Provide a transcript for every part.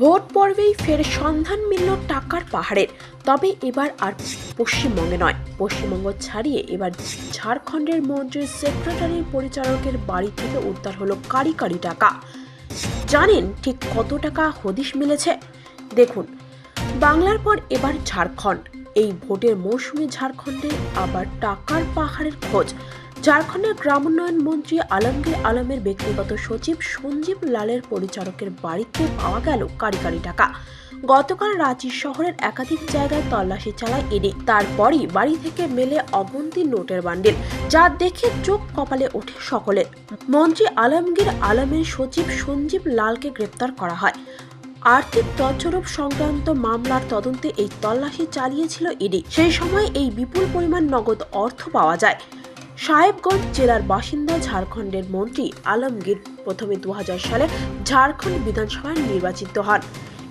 Vote পর্বেই ফের সন্ধান মিলল টাকার পাহাড়ের। তবে এবার আর পশ্চিমবঙ্গে নয়। পশ্চিমবঙ্গ ছাড়িয়ে এবার ঝাড়খণ্ডের মন্ত্রীর সেক্রেটারির পরিচালকের বাড়ি থেকে উদ্ধার হলো কারি কারি টাকা। জানেন ঠিক কত টাকা হদিশ মিলেছে? দেখুন, বাংলার পর এবার ঝাড়খণ্ড। এই ভোটের মৌসুমে ঝাড়খণ্ডে আবার টাকার পাহাড়ের খোঁজ। ঝাড়খণ্ডের গ্রামোন্নয়ন মন্ত্রী আলমগীর আলমের ব্যক্তিগত সচিব সঞ্জীব লালের পরিচারকের বাড়িতে পাওয়া গেল কারি কারি টাকা। গতকাল রাঁচি শহরের একাধিক জায়গায় তল্লাশি চালায় ইডি। তারপরই বাড়ি থেকে মেলে অগন্তি নোটের বান্ডিল, যা দেখে চোখ কপালে ওঠে সকলের। মন্ত্রী আলমগীর আলমের সচিব সঞ্জীব লালকে গ্রেপ্তার করা হয়। আর্থিক তছরূপ সংক্রান্ত মামলার তদন্তে এই তল্লাশি চালিয়েছিল ইডি। সেই সময় এই বিপুল পরিমাণ নগদ অর্থ পাওয়া যায়। সাহেবগঞ্জ জেলার বাসিন্দা ঝাড়খণ্ডের মন্ত্রী আলমগীর প্রথমে দু হাজার সালে ঝাড়খণ্ড বিধানসভায় নির্বাচিত হন।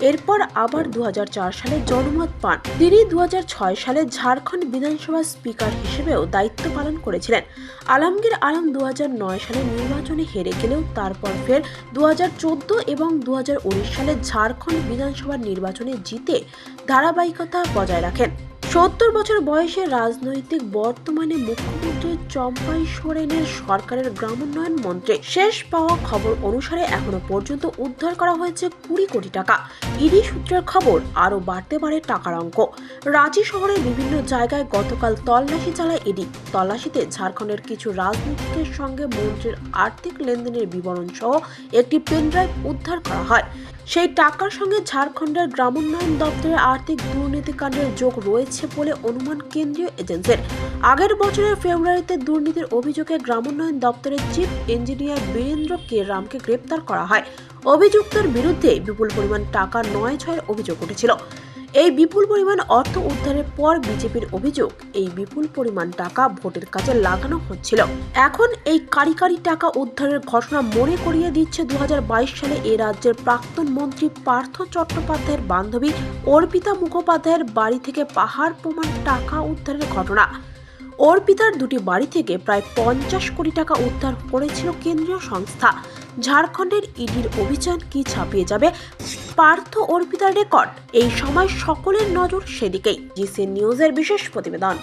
এরপর আবার দু হাজার চার সালে জনমত পান। তিনি দু হাজার ছয় সালে ঝাড়খণ্ড বিধানসভার স্পিকার হিসেবেও দায়িত্ব পালন করেছিলেন। আলমগীর আলম দু হাজার নয় সালে নির্বাচনে হেরে গেলেও তারপর ফের দু হাজার চোদ্দ এবং দু হাজার উনিশ সালে ঝাড়খণ্ড বিধানসভার নির্বাচনে জিতে ধারাবাহিকতা বজায় রাখেন। সত্তর বছর বয়সে রাজনৈতিক বর্তমানে মুখ্যমন্ত্রী চম্পাই সোরেনের সরকারের গ্রামোন্নয়ন মন্ত্রে শেষ পাওয়া খবর অনুসারে এখনও পর্যন্ত উদ্ধার করা হয়েছে কুড়ি কোটি টাকা। ইডি সূত্রের খবর, আরও বাড়তে পারে টাকার অঙ্ক। রাঁচি শহরের বিভিন্ন জায়গায় গতকাল তল্লাশি চালায় ইডি। তল্লাশিতে ঝাড়খণ্ডের কিছু রাজনীতিকের সঙ্গে মন্ত্রীর আর্থিক লেনদেনের বিবরণ সহ একটি পেনড্রাইভ উদ্ধার করা হয়। সেই টাকার সঙ্গে ঝাড়খণ্ডের গ্রামোন্নয়ন দপ্তরের আর্থিক দুর্নীতিকাণ্ডের যোগ রয়েছে বলে অনুমান কেন্দ্রীয় এজেন্সির। আগের বছরের ফেব্রুয়ারিতে দুর্নীতির অভিযোগে গ্রামোন্নয়ন দপ্তরের চিফ ইঞ্জিনিয়ার বীরেন্দ্র কে রামকে গ্রেপ্তার করা হয়। অভিযুক্তের বিরুদ্ধে বিপুল পরিমাণ টাকা নয় ছয়ের অভিযোগ উঠেছিল। এই বিপুল পরিমাণ অর্থ উদ্ধারের পর বিজেপির অভিযোগ, এই বিপুল পরিমাণ টাকা ভোটের কাজে লাগানো হচ্ছিল। এখন এই কারি কারি টাকা উদ্ধারের ঘটনা মনে করিয়ে দিচ্ছে দুহাজার বাইশ সালে এ রাজ্যের প্রাক্তন মন্ত্রী পার্থ চট্টোপাধ্যায়ের বান্ধবী অর্পিতা মুখোপাধ্যায়ের বাড়ি থেকে পাহাড় প্রমাণ টাকা উদ্ধারের ঘটনা। অর্পিতার দুটি বাড়ি থেকে প্রায় পঞ্চাশ কোটি টাকা উদ্ধার করেছিল কেন্দ্রীয় সংস্থা। ঝাড়খণ্ডের ইডির অভিযান কি ছাপিয়ে যাবে? পার্থ অর্পিতার রেকর্ড। এই সময় সকলের নজর সেদিকেই। জিসি নিউজের বিশেষ প্রতিবেদন।